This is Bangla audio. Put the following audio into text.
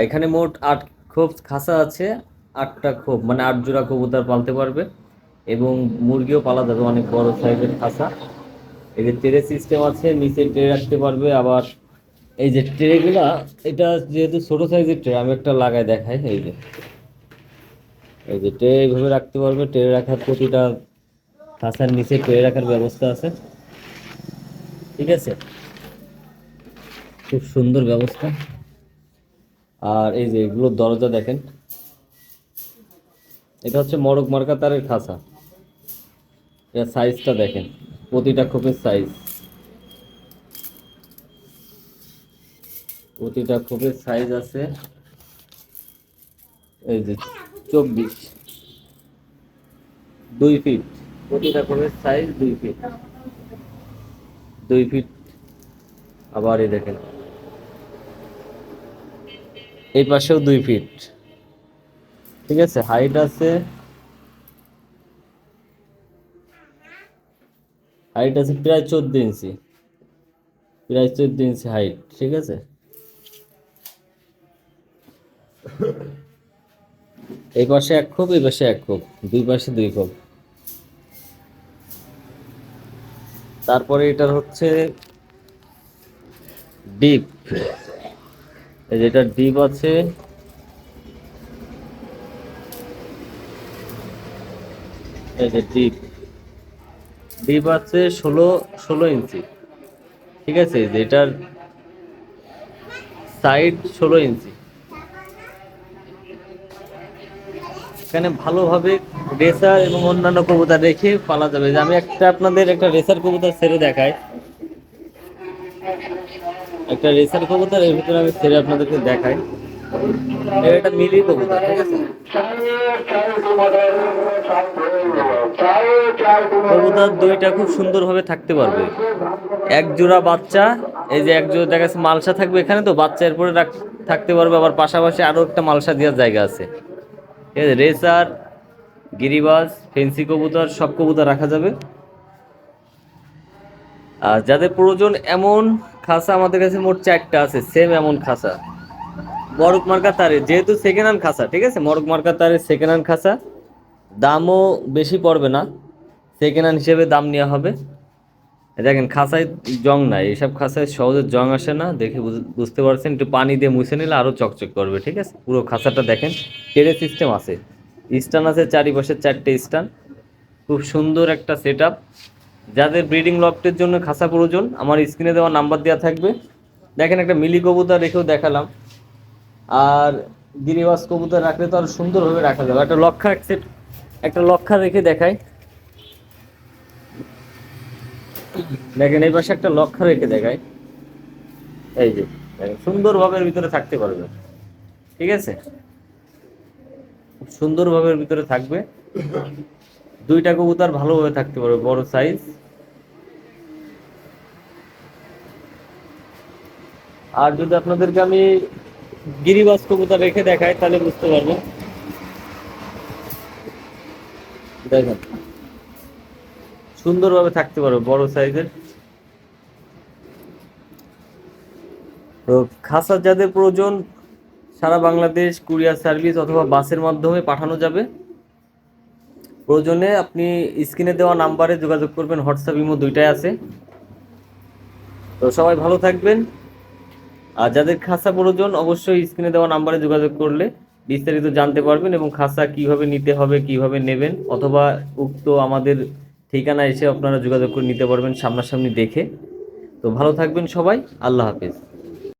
এখানে মোট আট খোপ খাসা আছে, আটটা খোপ মানে আট জোড়া কবুতর পালতে পারবে। এবং মুরগিও পালা যাবে, অনেক বড় সাইজের খাঁচা এই যে ট্রে সিস্টেম আছে, নিচে ট্রে রাখতে পারবে। আবার এই যে ট্রেগুলা এটা যেহেতু ছোট সাইজের ট্রে আমি একটা লাগাই দেখাই, এই যে। এই যে ট্রে এইভাবে রাখতে পারবে। ট্রে রাখার প্রতিটা খাসার নিচে ট্রে রাখার ব্যবস্থা আছে। ঠিক আছে? খুব সুন্দর ব্যবস্থা। আর এই যে এগুলোর দরজা দেখেন। এটা হচ্ছে মরক মার্কা তারের খাঁচা। এর সাইজটা দেখেন, প্রতিটা খোপের সাইজ প্রতিটা খোপের সাইজ আছে এই যে চব্বিশ। দুই ফিট প্রতিটা খোপের সাইজ দুই ফিট দুই ফিট আবার এই দেখেন। এই পাশেও দুই ফিট ঠিক আছে হাইট আছে। হাইট আছে প্রায় চোদ্দ ইঞ্চি। প্রায় চোদ্দ ইঞ্চি হাইট ঠিক আছে? এই পাশে এক খোপ, এই পাশে এক খোপ, দুই পাশে দুই খোপ। তারপরে এটার হচ্ছে ডিপ যেটা ডিপ আছে। এই যে ডিপ। ডিপ আছে ষোলো ষোলো ইঞ্চি। ঠিক আছে যেটার সাইড ষোলো ইঞ্চি। এখানে ভালোভাবে রেসার এবং অন্যান্য কবুতর রেখে পালা যাবে। যে আমি একটা আপনাদের একটা রেসার কবুতর ছেড়ে দেখাই। একটা রেসার কবুতর, এর ভিতরে আমি ছেড়ে আপনাদেরকে দেখাই। এর একটা মিলি কবুতর, ঠিক আছে? কবুতর দুইটা খুব সুন্দরভাবে থাকতে পারবে। এক জোড়া বাচ্চা, এই যে এক জোড়া, দেখা যাচ্ছে মালসা থাকবে এখানে তো, বাচ্চা এরপরে থাকতে পারবে। আবার পাশাপাশি আরও একটা মালসা দেওয়ার জায়গা আছে। ঠিক আছে, রেসার, গিরিবাজ, ফেন্সি কবুতর, সব কবুতর রাখা যাবে। আর যাদের প্রয়োজন এমন খাসা আমাদের কাছে মোট চারটা আছে সেম এমন খাসা। মরক মার্কা তারে, যেহেতু সেকেন্ড হ্যান্ড খাসা, ঠিক আছে? মরক মার্কা তারে সেকেন্ড হ্যান্ড খাসা। দামও বেশি পড়বে না সেকেন্ড হ্যান্ড হিসেবে দাম নেওয়া হবে। দেখেন, খাসায় জং নাই, এসব খাসায় সহজে জং আসে না, দেখে বুঝ- বুঝতে পারছেন? একটু পানি দিয়ে মুছে নিলে আরও চকচক করবে, ঠিক আছে? পুরো খাসাটা দেখেন, টেরে সিস্টেম আছে। স্টান আছে চারিপাশে চারটে স্টান। খুব সুন্দর একটা সেট যাদের ব্রিডিং লফটের জন্য খাসা প্রয়োজন, আমার স্ক্রিনে দেওয়া নাম্বার দেওয়া থাকবে। দেখেন একটা মিলি কবুতর রেখেও দেখালাম। আর গিরিবাস কবুতর রাখলে তো আরও সুন্দরভাবে রাখা যাবে। একটা লক্ষা এক সেট একটা লক্ষা রেখে দেখাই। দেখেন এই পাশে একটা লক্ষা রেখে দেখাই। এই যে সুন্দরভাবে ভিতরে থাকতে পারবে। ঠিক আছে? সুন্দরভাবে ভিতরে থাকবে। দুইটা কবুতর ভালোভাবে থাকতে পারবে, বড় সাইজ আর যদি আপনাদেরকে আমি গিরিবাজ কবুতর রেখে দেখাই, তাহলে বুঝতে পারবেন। দেখেন, সুন্দরভাবে থাকতে পারবে, বড় সাইজের তো খাসা যাদের প্রয়োজন, সারা বাংলাদেশ কুরিয়ার সার্ভিস অথবা বাসের মাধ্যমে পাঠানো যাবে। প্রয়োজনে আপনি স্ক্রিনে দেওয়া নাম্বারে যোগাযোগ করবেন, হোয়াটসঅ্যাপ, ইমো দুইটাই আছে। তো সবাই ভালো থাকবেন। আর যাদের খাসা প্রয়োজন, অবশ্যই স্ক্রিনে দেওয়া নাম্বারে যোগাযোগ করলে বিস্তারিত জানতে পারবেন এবং খাসা কীভাবে নিতে হবে, কীভাবে নেবেন, অথবা উক্ত আমাদের ঠিকানা এসে আপনারা যোগাযোগ করে নিতে পারবেন সামনাসামনি দেখে। তো ভালো থাকবেন সবাই, আল্লাহ হাফেজ।